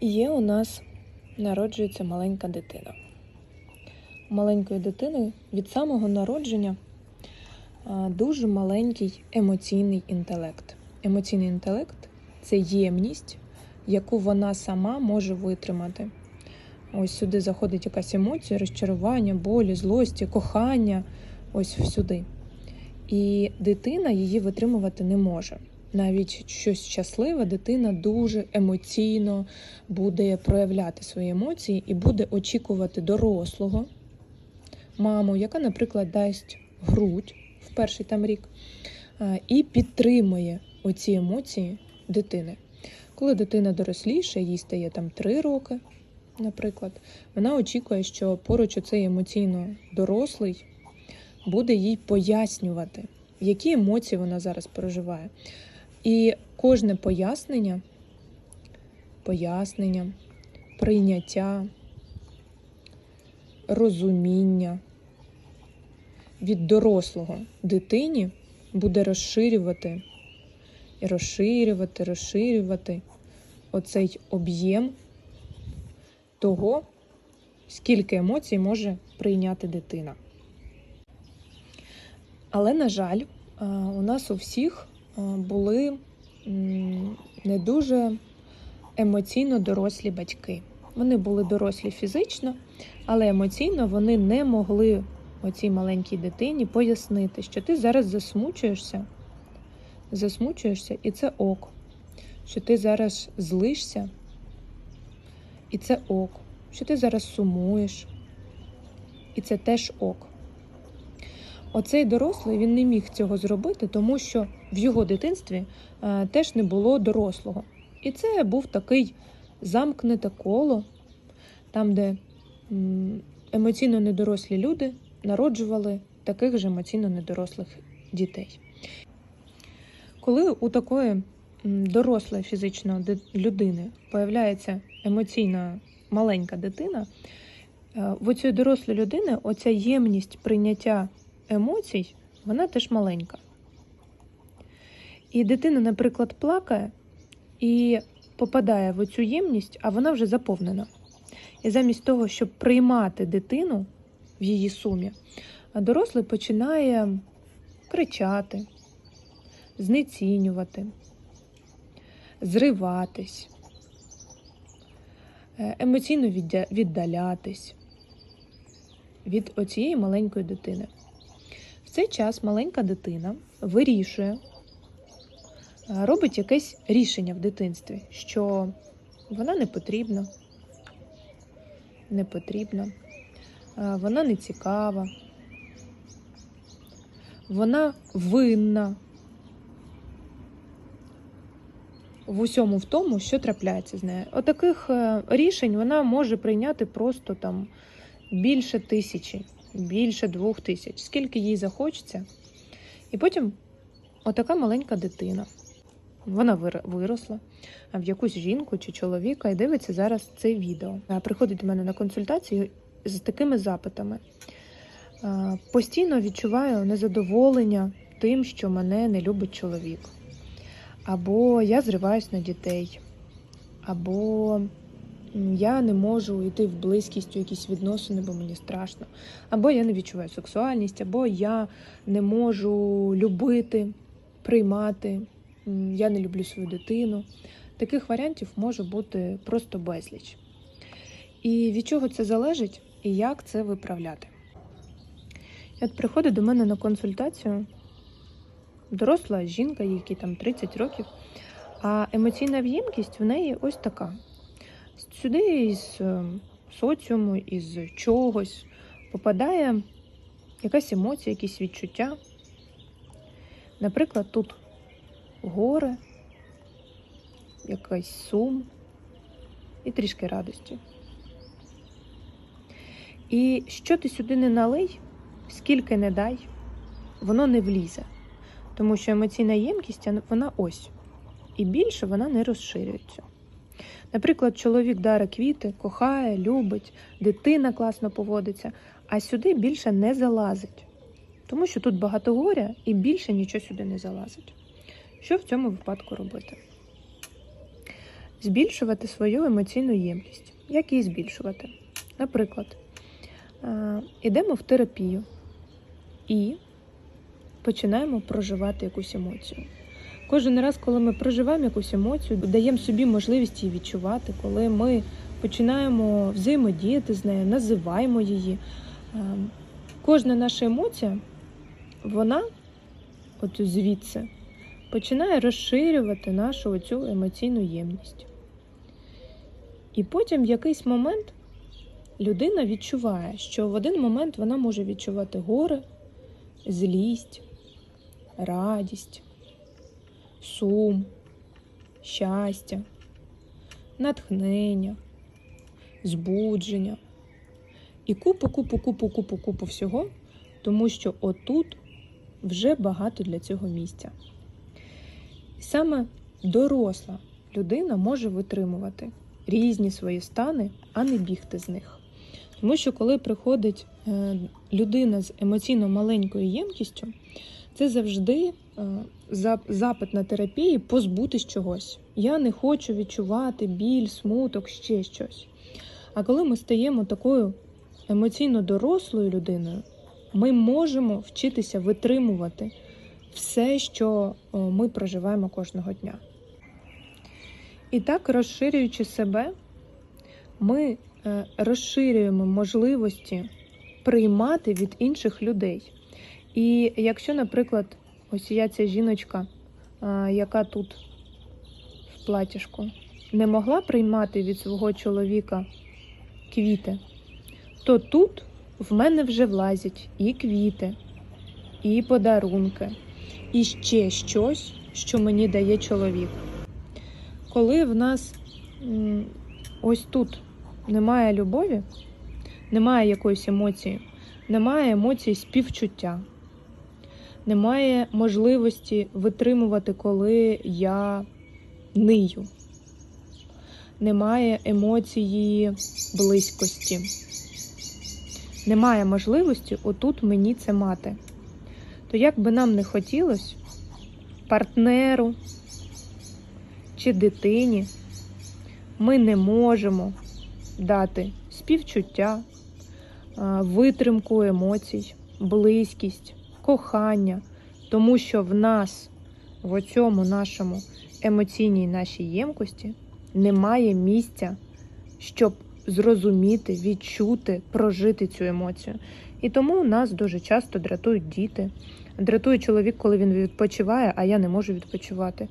Є у нас народжується маленька дитина. У маленької дитини від самого народження дуже маленький емоційний інтелект. Емоційний інтелект це ємність, яку вона сама може витримати. Ось сюди заходить якась емоція, розчарування, болі, злості, кохання. Ось сюди. І дитина її витримувати не може. Навіть щось щасливе, дитина дуже емоційно буде проявляти свої емоції і буде очікувати дорослого маму, яка, наприклад, дасть грудь в перший там рік і підтримує оці емоції дитини. Коли дитина доросліша, їй стає там 3 роки, наприклад, вона очікує, що поруч оцей емоційно дорослий буде їй пояснювати, які емоції вона зараз проживає. І кожне пояснення, пояснення, прийняття, розуміння від дорослого дитині буде розширювати і розширювати, розширювати оцей об'єм того, скільки емоцій може прийняти дитина. Але, на жаль, е, у нас у всіх були не дуже емоційно дорослі батьки. Вони були дорослі фізично, але емоційно вони не могли оцій маленькій дитині пояснити, що ти зараз засмучуєшся, засмучуєшся, і це ок. Що ти зараз злишся, і це ок. Що ти зараз сумуєш, і це теж ок. Оцей дорослий він не міг цього зробити, тому що в його дитинстві е, теж не було дорослого. І це був такий замкнуте коло, там, де емоційно недорослі люди народжували таких же емоційно недорослих дітей. Коли у такої дорослої фізично людини появляється емоційна маленька дитина, е, в цієї дорослої людини оця ємність прийняття емоцій, вона теж маленька. І дитина, наприклад, плакає і попадає в оцю ємність, а вона вже заповнена. І замість того, щоб приймати дитину в її сумі, дорослий починає кричати, знецінювати, зриватись, е, емоційно віддалятись від оцієї маленької дитини. Цей час маленька дитина вирішує, е, робить якесь рішення в дитинстві, що вона не потрібна, не потрібна, е, вона не цікава, вона винна в усьому в тому, що трапляється з нею. Отаких е, рішень вона може прийняти просто там більше тисячі, більше двох тисяч, скільки їй захочеться. І потім отака маленька дитина. Вона виросла в якусь жінку чи чоловіка і дивиться зараз це відео. Приходить до мене на консультацію з такими запитами. Постійно відчуваю незадоволення тим, що мене не любить чоловік. Або я зриваюсь на дітей, або я не можу йти в близькість у якісь відносини, бо мені страшно. Або я не відчуваю сексуальність, або я не можу любити, приймати. Я не люблю свою дитину. Таких варіантів може бути просто безліч. І від чого це залежить, і як це виправляти? І От приходить до мене на консультацію доросла жінка, якій там 30 років, а емоційна в'ємкість в неї ось така. Сюди із е, соціуму, із чогось попадає якась емоція, якісь відчуття. Наприклад, тут горе, якийсь сум і трішки радості. І що ти сюди не налий, скільки не дай, воно не влізе. Тому що емоційна ємкість, вона ось. І більше вона не розширюється. Наприклад, чоловік даре квіти, кохає, любить, дитина класно поводиться, а сюди більше не залазить. Тому що тут багато горя і більше нічого сюди не залазить. Що в цьому випадку робити? збільшувати свою емоційну ємність. Як її збільшувати? Наприклад, е, йдемо в терапію і починаємо проживати якусь емоцію. Кожен раз, коли ми проживаємо якусь емоцію, даємо собі можливість її відчувати, коли ми починаємо взаємодіяти з нею, називаємо її. Е, Кожна наша емоція, вона, от звідси, починає розширювати нашу оцю емоційну ємність. І потім в якийсь момент людина відчуває, що в один момент вона може відчувати горе, злість, радість, сум, щастя, натхнення, збудження і купу, купу, купу, купу, купу всього, тому що отут вже багато для цього місця. Саме доросла людина може витримувати різні свої стани, а не бігти з них. Тому що коли приходить е, людина з емоційно маленькою ємкістю, це завжди е, запит на терапії позбутись чогось. Я не хочу відчувати біль, смуток, ще щось. А коли ми стаємо такою емоційно дорослою людиною, ми можемо вчитися витримувати все, що ми проживаємо кожного дня. І так, розширюючи себе, ми е, розширюємо можливості приймати від інших людей. І якщо, наприклад, ось я ця жіночка, яка тут в платіжку, не могла приймати від свого чоловіка квіти, то тут в мене вже влазять і квіти, і подарунки, і ще щось, що мені дає чоловік. Коли в нас ось тут немає любові, немає якоїсь емоції, немає емоцій співчуття, немає можливості витримувати, коли я нию, немає емоції близькості, немає можливості отут мені це мати. То як би нам не хотілося партнеру чи дитині, ми не можемо дати співчуття, витримку емоцій, близькість, кохання, тому що в нас в цьому нашому емоційній нашій ємкості немає місця, щоб зрозуміти, відчути, прожити цю емоцію. І тому нас дуже часто дратують діти. Дратує чоловік, коли він відпочиває, а я не можу відпочивати.